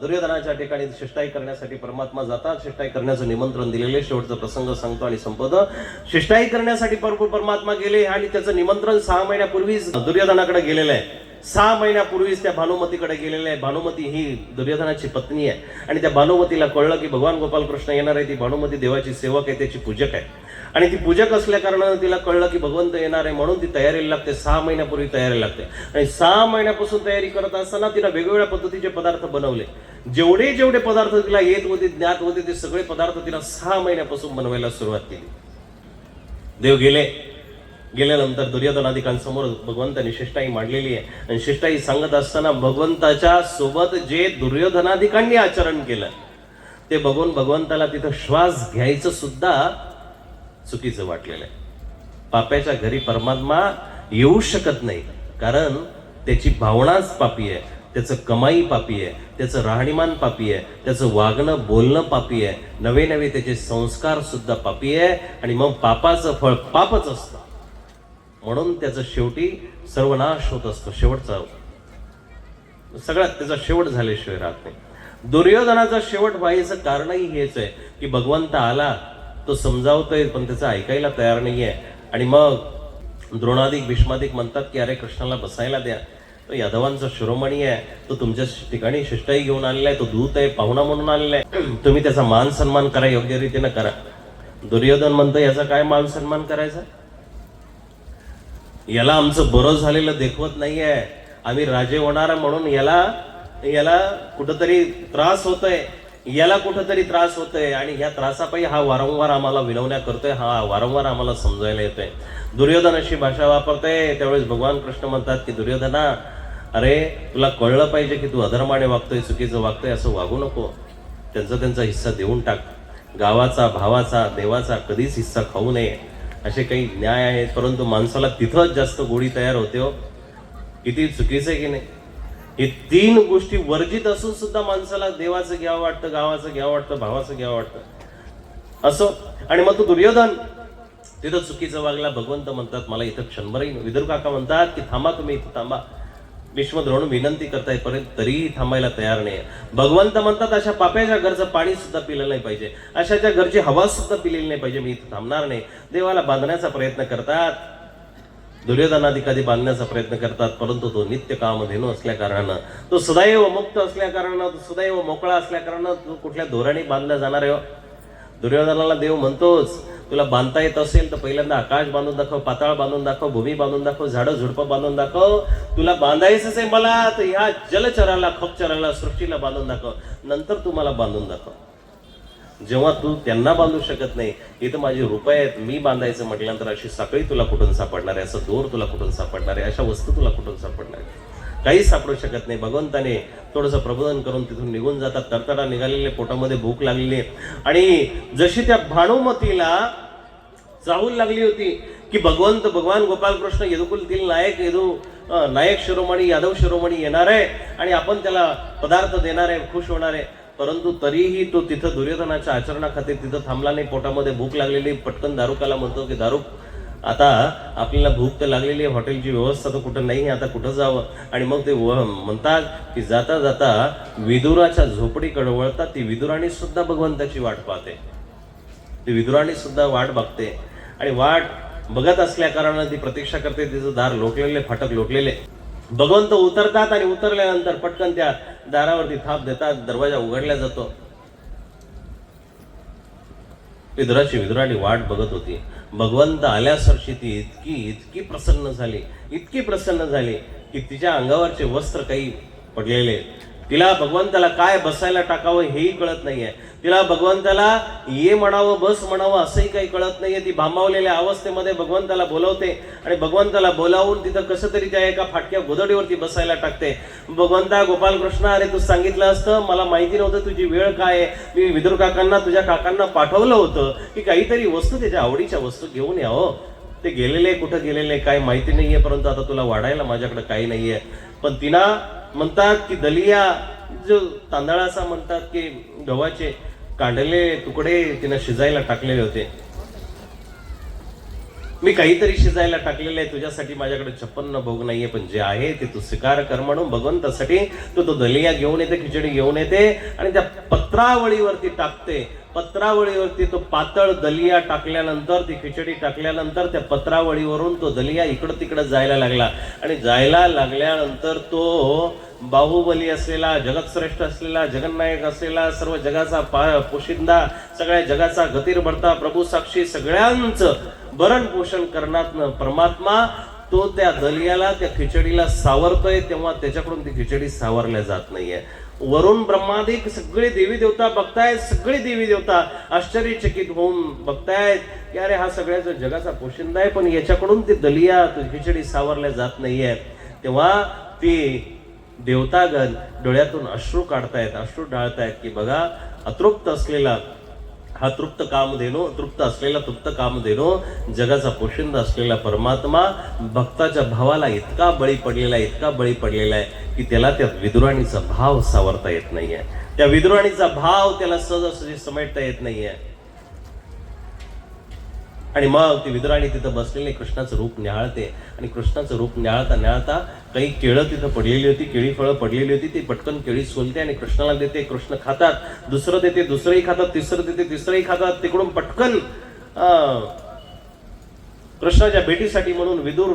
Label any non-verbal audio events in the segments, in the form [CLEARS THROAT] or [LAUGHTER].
दुर्योधनाच्या ठिकाणी शिष्टाई करण्यासाठी परमात्मा जातात. शिष्टाई करण्याचं निमंत्रण दिलेले शेवटचा प्रसंग सांगतो आणि संपत शिष्टाई करण्यासाठी भरपूर परमात्मा गेले आणि त्याचं निमंत्रण सहा महिन्यापूर्वीच दुर्योधनाकडे गेलेलं आहे. सहा महिन्यापूर्वीच त्या भानुमतीकडे गेलेले आहे. भानुमती ही दुर्योधनाची पत्नी आहे. आणि त्या भानुमतीला कळलं की भगवान गोपाल कृष्ण येणार आहे. ती भानुमती देवाची सेवक आहे त्याची पूजक आहे. आणि ती पूजक असल्या कारणानं तिला कळलं की भगवंत येणार आहे म्हणून ती तयारीला लागते सहा महिन्यापूर्वी तयारी लागते. आणि सहा महिन्यापासून तयारी करत असताना तिला वेगवेगळ्या पद्धतीचे पदार्थ बनवले. जेवढे जेवढे पदार्थ तिला येत होते ज्ञात होते ते सगळे पदार्थ तिला सहा महिन्यापासून बनवायला सुरुवात केली. देव गेले. गेल्यानंतर दुर्योधनाधिकांसमोर भगवंतांनी शिष्टाई मांडलेली आहे. आणि शिष्टाई सांगत असताना भगवंताच्या सोबत जे दुर्योधनाधिकांनी आचरण केलं ते बघून भगवंताला तिथं श्वास घ्यायचं सुद्धा चुकीचं वाटलेलं आहे. पाप्याच्या घरी परमात्मा येऊ शकत नाही कारण त्याची भावनाच पापी आहे त्याचं कमाई पापी आहे त्याचं राहणीमान पापी आहे त्याचं वागणं बोलणं पापी आहे नवे नवे त्याचे संस्कार सुद्धा पापी आहे आणि मग पापाचं फळ पापच असतं. म्हणून त्याचं शेवटी सर्वनाश होत असतो शेवटचा सगळ्यात त्याचा शेवट झाल्याशिवाय राहत नाही. दुर्योधनाचा शेवट व्हायचं कारणही हेच आहे की भगवंत आला तो समजावतोय पण त्याचं ऐकायला तयार नाहीये. आणि मग द्रोणाधिक भीष्माधिक म्हणतात की अरे कृष्णाला बसायला द्या. तो यादवांचा शिरोमणी आहे. तो तुमच्या ठिकाणी शिष्टाई घेऊन आलेला आहे. तो दूत आहे पाहुणा म्हणून आलेला आहे. [CLEARS THROAT] तुम्ही त्याचा मान सन्मान करा योग्य रीतीनं करा. दुर्योधन म्हणतो याचा काय मान सन्मान करायचा? याला आमचं बरं झालेलं देखवत नाहीये. आम्ही राजे होणार म्हणून याला याला कुठंतरी त्रास होतोय. याला कुठंतरी त्रास होतोय आणि ह्या त्रासापायी हा वारंवार आम्हाला विनवण्या करतोय हा वारंवार आम्हाला समजायला येतोय. दुर्योधन अशी भाषा वापरतोय त्यावेळेस भगवान कृष्ण म्हणतात की दुर्योधना अरे तुला कळलं पाहिजे की तू अधर्माने वागतोय चुकीचं वागतोय असं वागू नको. त्यांचा त्यांचा हिस्सा देऊन टाक. गावाचा भावाचा देवाचा कधीच हिस्सा खाऊ नये. असे काही न्याय आहेत परंतु माणसाला तिथंच जास्त गोडी तयार होते हो. किती चुकीचं आहे की नाही? हे तीन गोष्टी वर्जित असून सुद्धा माणसाला देवाचं घ्यावं वाटतं गावाचं घ्यावं वाटतं भावाचं घ्यावं वाटतं. असं. आणि मग तो दुर्योधन तिथं चुकीचं वागला भगवंत म्हणतात मला इथं क्षणभरही विदुर काका म्हणतात की थांबा तुम्ही इथं थांबा. विश्वद्रोण विनंती करताय पर्यंत तरीही थांबायला तयार नाही भगवंत म्हणतात अशा पाप्याच्या घरचं पाणी सुद्धा पिलं नाही पाहिजे. अशाच्या घरची हवा सुद्धा पिलेली नाही पाहिजे. मी इथं थांबणार नाही. देवाला बांधण्याचा प्रयत्न करतात. दुर्योधनाधिकारी बांधण्याचा प्रयत्न करतात परंतु तो नित्य कामधेनू असल्या कारणानं तो सदैव मुक्त असल्या कारणानं तो सदैव मोकळा असल्या कारणानं तो कुठल्या धोरणी बांधला जाणार आहे हो? दुर्योधनाला देव म्हणतोच तुला बांधता येत असेल तर पहिल्यांदा आकाश बांधून दाखव पाताळ बांधून दाखव भूमी बांधून दाखव झाडं झुडपं बांधून दाखव. तुला बांधायचंच आहे मला तर ह्या जलचराला खपचराला सृष्टीला बांधून दाखव. नंतर तू मला बांधून दाखव. जेव्हा तू त्यांना बांधू शकत नाही इथं माझी रुपये आहेत मी बांधायचं म्हटल्यानंतर अशी साखळी तुला कुठून सापडणार आहे असं दोर तुला कुठून सापडणार आहे अशा वस्तू तुला कुठून सापडणार आहे काहीच सापडू शकत नाही. भगवंताने थोडंसं प्रबोधन करून तिथून निघून जातात तरतडा निघालेले पोटामध्ये भूक लागलेली आणि जशी त्या भानुमतीला चाहूल लागली होती की भगवंत भगवान गोपालकृष्ण यदुकुलतील नायक येदू नायक शिरोमणी यादव शिरोमणी येणार आहे आणि आपण त्याला पदार्थ देणार आहे खुश होणार आहे. परंतु तरीही तो तिथं दुर्योधनाच्या आचरणाखातीर तिथं थांबला नाही. पोटामध्ये भूक लागलेली पटकन दारुकाला म्हणतो की दारू आता आपल्याला भूक तर लागलेली आहे हॉटेलची व्यवस्था तर कुठं नाही आता कुठं जावं? आणि मग ते व- म्हणतात की जाता जाता विदुराच्या झोपडीकडे वळतात ती विदुराणी सुद्धा भगवंताची वाट पाहते. ती विदुराणी सुद्धा वाट बघते. आणि वाट बघत असल्या कारणानं ती प्रतीक्षा करते तिचं दार लोटलेले फाटक लोटलेले भगवंत उतरतात आणि उतरल्यानंतर पटकन त्या दारावरती थाप देतात दरवाजा उघडला जातो. विदुराची विदुराणी वाट बघत होती. भगवंत आल्यासरशी ती इतकी इतकी प्रसन्न झाली इतकी प्रसन्न झाली की तिच्या अंगावरचे वस्त्र काही पडलेले. तिला भगवंताला काय बसायला टाकावं हेही कळत नाहीये. तिला भगवंताला ये म्हणावं बस म्हणावं असंही काही कळत नाहीये. ती भांबावलेल्या अवस्थेमध्ये भगवंताला बोलवते आणि भगवंताला बोलावून तिथं कसं तरी त्या एका फाटक्या गोदडीवरती बसायला टाकते. भगवंता गोपाल कृष्ण अरे तू सांगितलं असतं मला माहिती नव्हतं तुझी वेळ काय आहे. मी विदुर काकांना तुझ्या काकांना पाठवलं होतं की काहीतरी वस्तू त्याच्या आवडीच्या वस्तू घेऊन यावं हो. ते गेलेले कुठं गेलेले काय माहिती नाहीये परंतु आता तुला वाढायला माझ्याकडे काही नाहीये. पण तिना म्हणतात की दलिया जो तांदळाचा म्हणतात की गव्हाचे काढलेले तुकडे तिनं शिजायला टाकलेले होते. मी काहीतरी शिजायला टाकलेलं आहे तुझ्यासाठी माझ्याकडे छप्पन्न भोग नाहीये पण जे आहे ते तू स्वीकार कर म्हणून भगवंतासाठी तू तो दलिया घेऊन येते खिचडी घेऊन येते आणि त्या पत्रावळीवरती टाकते. पत्रावळीवरती तो पातळ दलिया टाकल्यानंतर ती खिचडी टाकल्यानंतर त्या पत्रावळीवरून तो दलिया इकडं तिकडं जायला लागला. आणि जायला लागल्यानंतर तो बाहुबली असलेला जगतश्रेष्ठ असलेला जगन्नायक असलेला सर्व जगाचा पा पोशिंदा सगळ्या जगाचा गतीर भरता प्रभू साक्षी सगळ्यांचं भरण पोषण करणार परमात्मा तो त्या दलियाला त्या खिचडीला सावरतोय तेव्हा त्याच्याकडून ती खिचडी सावरल्या जात नाहीये. वरून ब्रह्मादिक सगळे देवी देवता बघतायत सगळे देवी देवता आश्चर्यचकित होऊन बघतायत की अरे हा सगळ्याचा जगाचा पोशिंदा आहे पण याच्याकडून ती दलिया खिचडी सावरल्या जात नाहीये. तेव्हा ती देवतागण डोळ्यातून अश्रू काढतायत अश्रू डाळतायत की बघा अतृप्त असलेला हा तृप्त काम देणो तृप्त असलेला तृप्त काम देणो जगाचा पोशिंदा असलेला परमात्मा भक्ताच्या भावाला इतका बळी पडलेला आहे इतका बळी पडलेला आहे की त्याला त्या विदुराणीचा भाव सावरता येत नाही आहे त्या विदुराणीचा भाव त्याला सहजासहजी समेटता येत नाही आहे आणि मग ती विदुराणी तिथं बसलेली कृष्णाचं रूप न्याळते. आणि कृष्णाचं रूप न्याळता न्याळता काही केळं तिथं पडलेली होती केळी फळं पडलेली होती ती पटकन केळी सोलते आणि कृष्णाला देते. कृष्ण खातात दुसरं देते दुसरंही खातात तिसरं देते तिसरंही खातात. तिकडून पटकन कृष्णाच्या भेटीसाठी म्हणून विदूर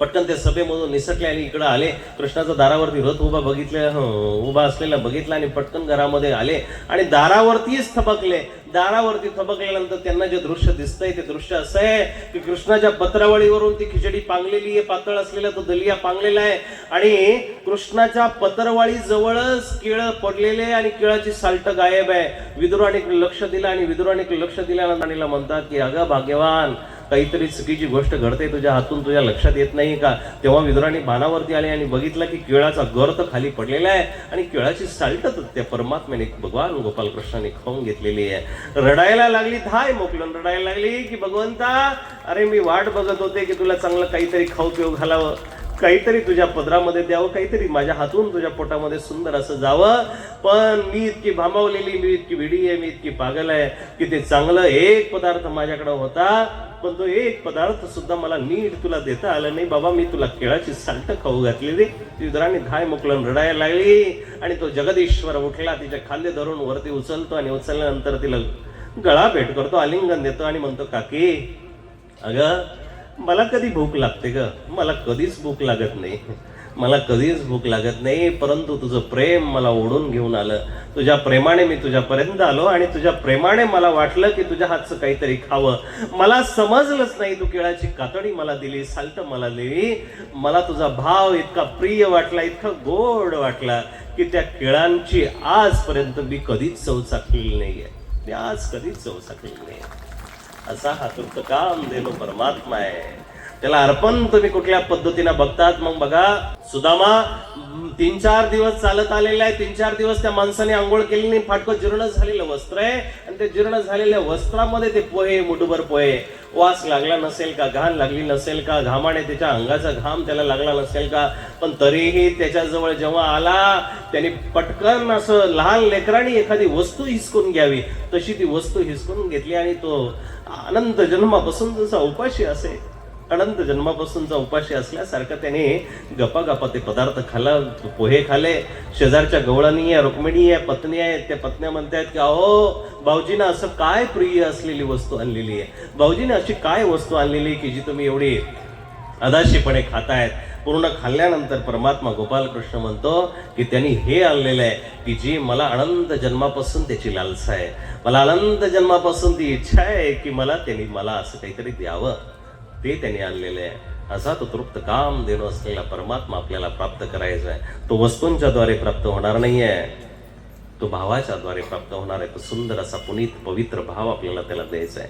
पटकन त्या सभेमधून निसटले आणि इकडे आले. कृष्णाचा दारावरती रथ उभा बघितले उभा असलेला बघितला आणि पटकन घरामध्ये आले आणि दारावरतीच थबकले. दारावरती थबकल्यानंतर त्यांना जे दृश्य दिसतंय ते दृश्य असं आहे की कृष्णाच्या पत्रावळीवरून ती खिचडी पांगलेली आहे पातळ असलेला तो दलिया पांगलेला आहे आणि कृष्णाच्या पत्रवाळी जवळच केळ पडलेले आणि केळाची साल्ट गायब आहे. विदुराने लक्ष दिलं आणि विदुराने लक्ष दिल्यानंतर म्हणतात की अगं भाग्यवान काहीतरी चुकीची गोष्ट घडते तुझ्या हातून तुझ्या लक्षात येत नाही का? तेव्हा विदुराणी बाणावरती आले आणि बघितलं की केळाचा गर्त खाली पडलेला आहे आणि केळाची साल्ट त्या परमात्म्याने भगवान गोपालकृष्णाने खाऊन घेतलेली आहे. रडायला लागली धाय मोकलून रडायला लागली की भगवंता अरे मी वाट बघत होते की तुला चांगलं काहीतरी खाऊ पिऊ घालावं. काहीतरी तुझ्या पदरामध्ये द्यावं काहीतरी माझ्या हातून तुझ्या पोटामध्ये सुंदर असं जावं. पण मी इतकी भांबावलेली मी इतकी विडी आहे मी इतकी पागल आहे की ते चांगलं एक पदार्थ माझ्याकडं होता पण तो एक पदार्थ सुद्धा मला नीट तुला देता आलं नाही. बाबा मी तुला केळाची साल्ट खाऊ घातलेली ती उदराने धाय मोकलन रडायला लागली आणि तो जगदीश्वर उठला तिच्या खांदे धरून वरती उचलतो आणि उचलल्यानंतर तिला गळा भेट करतो आलिंगन देतो आणि म्हणतो काकी अगं मला कधी भूक लागते ग? मला कधीच भूक लागत नाही. मला कधीच भूक लागत नाही परंतु तुझं प्रेम मला ओढून घेऊन आलं. तुझ्या प्रेमाने मी तुझ्यापर्यंत आलो आणि तुझ्या प्रेमाने मला वाटलं की तुझ्या हातचं काहीतरी खावं. मला समजलंच नाही तू केळाची कातडी मला दिली साल्ट मला दिली. मला तुझा भाव इतका प्रिय वाटला इतका गोड वाटला की त्या केळांची आजपर्यंत मी कधीच चव चाकलेली नाही आहे मी आज कधीच चव चाकलेली नाही आहे असा हा तृप्त काम देतो परमात्मा आहे. त्याला अर्पण तुम्ही कुठल्या पद्धतीने बघतात मग बघा सुदामा तीन चार दिवस चालत आलेला आहे तीन चार दिवस त्या माणसाने आंघोळ केली नाही फाटकं जीर्ण झालेलं वस्त्र आहे आणि ते जीर्ण झालेल्या वस्त्रामध्ये ते पोहे मुठभर पोहे. वास लागला नसेल का घाण लागली नसेल का घामाने त्याच्या अंगाचा घाम त्याला लागला नसेल का पण तरीही त्याच्याजवळ जेव्हा आला त्याने पटकन असं लहान लेकराने एखादी वस्तू हिसकून घ्यावी. तशी ती वस्तू हिसकून घेतली आणि तो अनंत जन्मापासून जसा उपाशी असे अनंत जन्मापासूनचा उपाशी असल्यासारखं त्याने गपा गपा ते पदार्थ खाला पोहे खाले. शेजारच्या गवळणी आहे रुक्मिणी आहे पत्नी आहेत त्या पत्न्या म्हणतायत की अहो भाऊजीनं असं काय प्रिय असलेली वस्तू आणलेली आहे? भाऊजीने अशी काय वस्तू आणलेली की जी तुम्ही एवढी अदाशीपणे खातायत? पूर्ण खाल्ल्यानंतर परमात्मा गोपाल कृष्ण म्हणतो की त्यांनी हे आणलेलं आहे की जी मला अनंत जन्मापासून त्याची लालसा आहे. मला अनंत जन्मापासून ती इच्छा आहे की मला त्यांनी मला असं काहीतरी द्यावं. ते त्यांनी आणलेलं आहे. असा तो तृप्त काम देणं असलेला परमात्मा आपल्याला प्राप्त करायचा आहे. तो वस्तूंच्या द्वारे प्राप्त होणार नाही आहे तो भावाच्या द्वारे प्राप्त होणार आहे. तो सुंदर असा पुनीत पवित्र भाव आपल्याला त्याला द्यायचा आहे.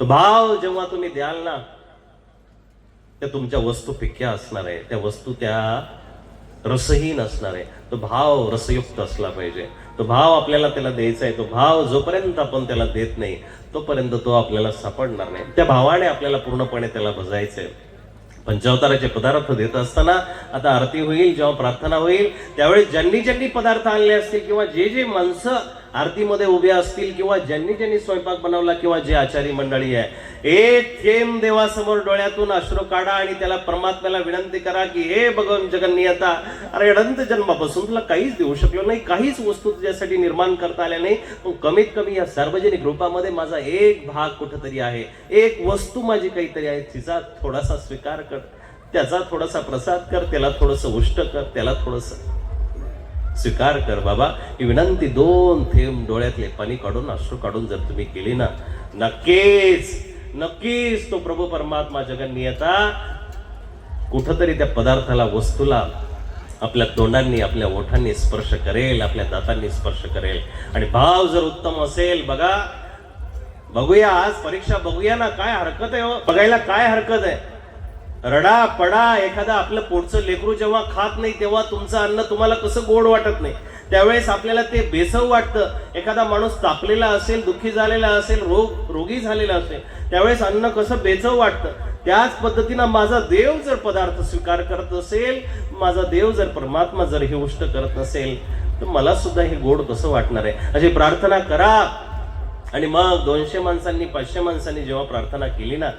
तो भाव जेव्हा तुम्ही द्याल ना त्या तुमच्या वस्तू असणार आहे त्या वस्तू त्या रसहीन असणार आहे. तो भाव रसयुक्त असला पाहिजे. तो भाव आपल्याला त्याला द्यायचा आहे तो भाव जोपर्यंत आपण त्याला देत नाही तोपर्यंत तो आपल्याला सापडणार नाही. त्या भावाने आपल्याला पूर्णपणे त्याला भजायचंय पंचावताराचे पदार्थ देत असताना आता आरती होईल जेव्हा प्रार्थना होईल त्यावेळी ज्यांनी ज्यांनी पदार्थ आणले असतील किंवा जे जे माणसं आरतीमध्ये उभे असतील किंवा ज्यांनी ज्यांनी स्वयंपाक बनवला किंवा जे आचारी मंडळी आहे एक थेंब देवासमोर डोळ्यातून अश्रू काढा आणि त्याला परमात्म्याला विनंती करा की हे भगवान जगन्नियता अरे अनंत जन्मापासून तुला काहीच देऊ शकलो नाही काहीच वस्तू तुझ्यासाठी निर्माण करता आल्या नाही. पण कमीत कमी या सार्वजनिक रूपामध्ये माझा एक भाग कुठंतरी आहे. एक वस्तू माझी काहीतरी आहे तिचा थोडासा स्वीकार कर त्याचा थोडासा प्रसाद कर त्याला थोडंसं उष्ट कर त्याला थोडंसं स्वीकार कर बाबा. ही विनंती दोन थेंब डोळ्यातले पाणी काढून अश्रू काढून जर तुम्ही केली ना नक्कीच नक्कीच तो प्रभू परमात्मा जगन्नियता कुठंतरी त्या पदार्थाला वस्तूला आपल्या तोंडांनी आपल्या ओठांनी स्पर्श करेल आपल्या दातांनी स्पर्श करेल. आणि भाव जर उत्तम असेल बघा बघूया आज परीक्षा बघूया ना काय हरकत आहे हो? बघायला काय हरकत आहे? रडा पडा एखादा आपलं पोटचं लेकरू जेव्हा खात नाही तेव्हा तुमचं अन्न तुम्हाला कसं गोड वाटत नाही? त्यावेळेस आपल्याला ते बेसव वाटतं. एखादा माणूस तापलेला असेल दुःखी झालेला असेल रोग रोगी झालेला असेल त्यावेळेस अन्न कसं बेचव वाटतं? त्याच पद्धतीनं माझा देव जर पदार्थ स्वीकार करत असेल माझा देव जर परमात्मा जर हे उष्ट करत नसेल तर मला सुद्धा हे गोड कसं वाटणार आहे? अशी प्रार्थना करा. आणि मग दोनशे माणसांनी पाचशे माणसांनी जेव्हा प्रार्थना केली ना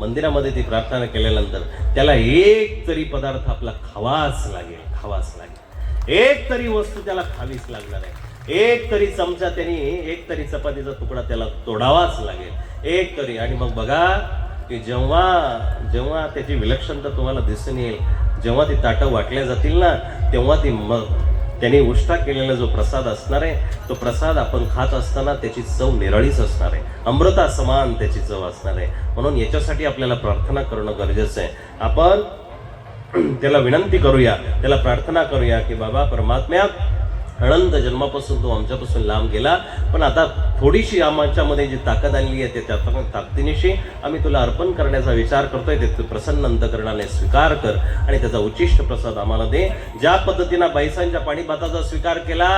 मंदिरामध्ये ती प्रार्थना केल्यानंतर त्याला एक तरी पदार्थ आपला खावाच लागेल खावाच लागेल. एक तरी वस्तू त्याला खावीच लागणार आहे. एक तरी चमचा त्यांनी एक तरी चपातीचा तुकडा त्याला तोडावाच लागेल. एक तरी. आणि मग बघा की जेव्हा जेव्हा त्याची विलक्षणता तुम्हाला दिसून येईल जेव्हा ती ताटं वाटल्या जातील ना तेव्हा ती मग त्यांनी उष्टा केलेला जो प्रसाद असणार आहे तो प्रसाद आपण खात असताना त्याची चव निराळीच असणार आहे. अमृता समान त्याची चव असणार आहे. म्हणून याच्यासाठी आपल्याला प्रार्थना करणं गरजेचं आहे. आपण [CLEARS THROAT] त्याला विनंती करूया त्याला प्रार्थना करूया की बाबा परमात्म्या हळंद जन्मापासून तो आमच्यापासून लांब गेला. पण आता थोडीशी आमच्यामध्ये जी ताकद आणली आहे ते त्या ताकदीनिशी आम्ही तुला अर्पण करण्याचा विचार करतोय ते तू प्रसन्न अंतकरणाने स्वीकार कर आणि त्याचा उच्चिष्ट प्रसाद आम्हाला दे. ज्या पद्धतीनं बैसांच्या पाणीपाताचा स्वीकार केला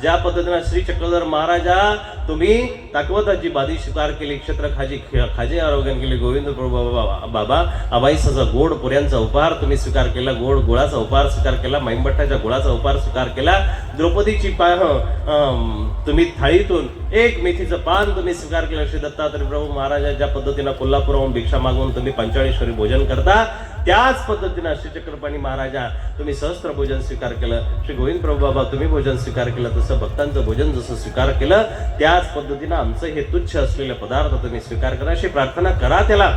ज्या पद्धतीनं श्री चक्रधर महाराजा तुम्ही ताकवताची बाधी स्वीकार केली क्षेत्र खाजी खाजी आरोग्यान केली गोविंद प्रभू बाबा बाबा अबाईसाचा गोड पुऱ्यांचा उपहार तुम्ही स्वीकार केला गोड गुळाचा उपहार स्वीकार केला मैंबट्टाच्या गुळाचा उपहार स्वीकार केला. द्रौपदीची पाय तुम्ही थाळीतून एक मेथीचं पान तुम्ही स्वीकार केलं श्री दत्तात्रय प्रभू महाराजा ज्या पद्धतीनं कोल्हापूरहून भिक्षा मागून तुम्ही पंचाळेश्वरी भोजन करता त्याच पद्धतीनं श्री चक्रपाणी महाराजा तुम्ही सहस्त्र भोजन स्वीकार केलं श्री गोविंद प्रभू बाबा तुम्ही भोजन स्वीकार केलं तसं भक्तांचं भोजन जसं स्वीकार केलं त्याच पद्धतीनं आमचं हे तुच्छ असलेले पदार्थ तुम्ही स्वीकार करा अशी प्रार्थना करा त्याला.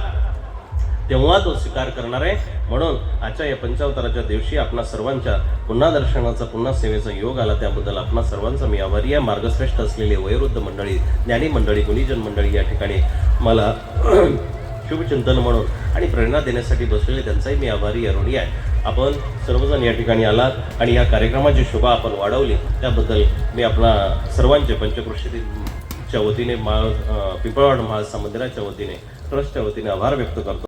तेव्हा तो स्वीकार करणार आहे. म्हणून आजच्या या पंचावताराच्या दिवशी आपणा सर्वांच्या पुन्हा दर्शनाचा पुन्हा सेवेचा योग आला. त्याबद्दल आपणा सर्वांचा मी आभारी आहे. मार्गश्रेष्ठ असलेले वयोवृद्ध मंडळी ज्ञानी मंडळी गुणीजन मंडळी या ठिकाणी मला [CLEARS THROAT] शुभचिंतन म्हणून आणि प्रेरणा देण्यासाठी बसलेले त्यांचाही मी आभारी अरुणी आहे. आपण सर्वजण या ठिकाणी आलात आणि या कार्यक्रमाची शोभा आपण वाढवली. त्याबद्दल मी आपला सर्वांचे पंचकृषीच्या वतीने माळ पिंपळवाड महाराज मंदिराच्या वतीने ट्रस्टच्या वतीने आभार व्यक्त करतो.